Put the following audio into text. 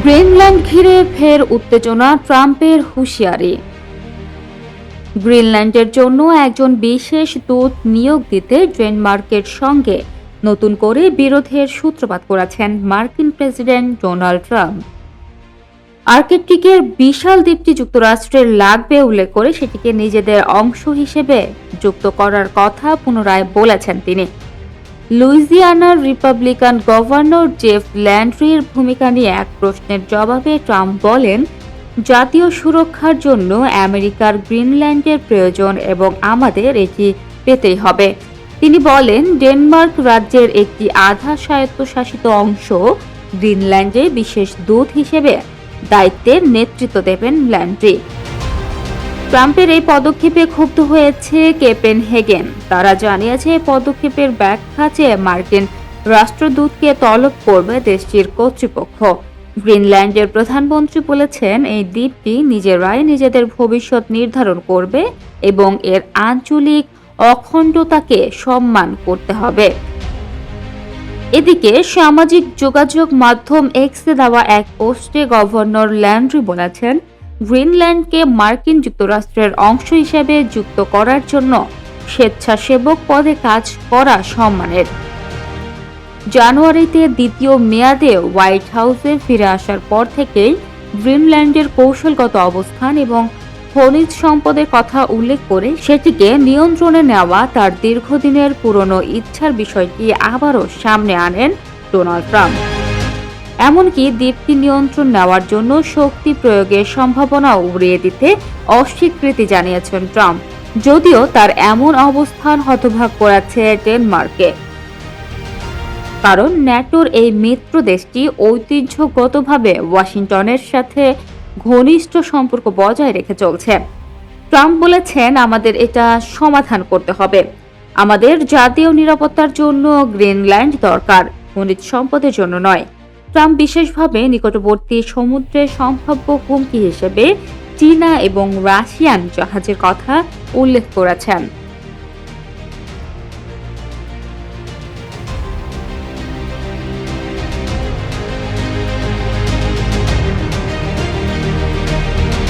Greenland ঘিরে ফের উত্তেজনা ট্রাম্পের হুঁশিয়ারি। গ্রিনল্যান্ডের জন্য একজন বিশেষ দূত নিয়োগ দিতে ডেনমার্কের সঙ্গে নতুন করে বিরোধের সূত্রপাত করেছেন মার্কিন প্রেসিডেন্ট ডোনাল্ড ট্রাম্প। আর্কেটিকের বিশাল দ্বীপটি যুক্তরাষ্ট্রের লাগবে উল্লেখ করে সেটিকে নিজেদের অংশ হিসেবে যুক্ত করার কথা পুনরায় বলেছেন তিনি। লুইজিয়ানার রিপাবলিকান গভর্নর জেফ ল্যান্ড্রির ভূমিকা নিয়ে এক প্রশ্নের জবাবে ট্রাম্প বলেন, জাতীয় সুরক্ষার জন্য আমেরিকার গ্রিনল্যান্ডের প্রয়োজন এবং আমাদের এটি পেতেই হবে। তিনি বলেন, ডেনমার্ক রাজ্যের একটি আধা স্বায়ত্তশাসিত অংশ গ্রিনল্যান্ডে বিশেষ দূত হিসেবে দায়িত্বের নেতৃত্ব দেবেন ল্যান্ড্রি। ট্রাম্পের এই পদক্ষেপে ক্ষুব্ধ হয়েছে কেপেন হেগেন তারা জানিয়েছে পদক্ষেপের ব্যাখ্যা চেয়ে মার্কিন রাষ্ট্রদূতকে তলব করবে দেশটির কর্তৃপক্ষ। গ্রিনল্যান্ডের প্রধানমন্ত্রী বলেছেন, এই দ্বীপটি নিজেরাই নিজেদের ভবিষ্যৎ নির্ধারণ করবে এবং এর আঞ্চলিক অখণ্ডতাকে সম্মান করতে হবে। এদিকে, সামাজিক যোগাযোগ মাধ্যম এক্সে দেওয়া এক পোস্টে গভর্নর ল্যান্ড্রি বলেছেন গ্রিনল্যান্ডকে মার্কিন যুক্তরাষ্ট্রের অংশ হিসেবে যুক্ত করার জন্য স্বেচ্ছাসেবক পদে কাজ করা সম্মানের। জানুয়ারিতে দ্বিতীয় মেয়াদে হোয়াইট হাউসে ফিরে আসার পর থেকেই গ্রিনল্যান্ডের কৌশলগত অবস্থান এবং খনিজ সম্পদের কথা উল্লেখ করে সেটিকে নিয়ন্ত্রণে নেওয়া তার দীর্ঘদিনের পুরনো ইচ্ছার বিষয়টি আবারও সামনে আনেন ডোনাল্ড ট্রাম্প। এমনকি দ্বীপটি নিয়ন্ত্রণ নেওয়ার জন্য শক্তি প্রয়োগের সম্ভাবনা উড়িয়ে দিতে অস্বীকৃতি জানিয়েছেন ট্রাম্প। যদিও তার এমন অবস্থান হতভাগ করাচ্ছে ডেনমার্কে। কারণ ন্যাটোর এই মিত্র দেশটি ঐতিহ্যগতভাবে ওয়াশিংটনের সাথে ঘনিষ্ঠ সম্পর্ক বজায় রেখে চলছে। ট্রাম্প বলেছেন, আমাদের এটা সমাধান করতে হবে। আমাদের জাতীয় নিরাপত্তার জন্য গ্রিনল্যান্ড দরকার, খনিজ সম্পদের জন্য নয়। ট্রাম্প বিশেষভাবে নিকটবর্তী সমুদ্রের সম্ভাব্য হুমকি হিসেবে চীনা এবং রাশিয়ান জাহাজের কথা উল্লেখ করেছেন।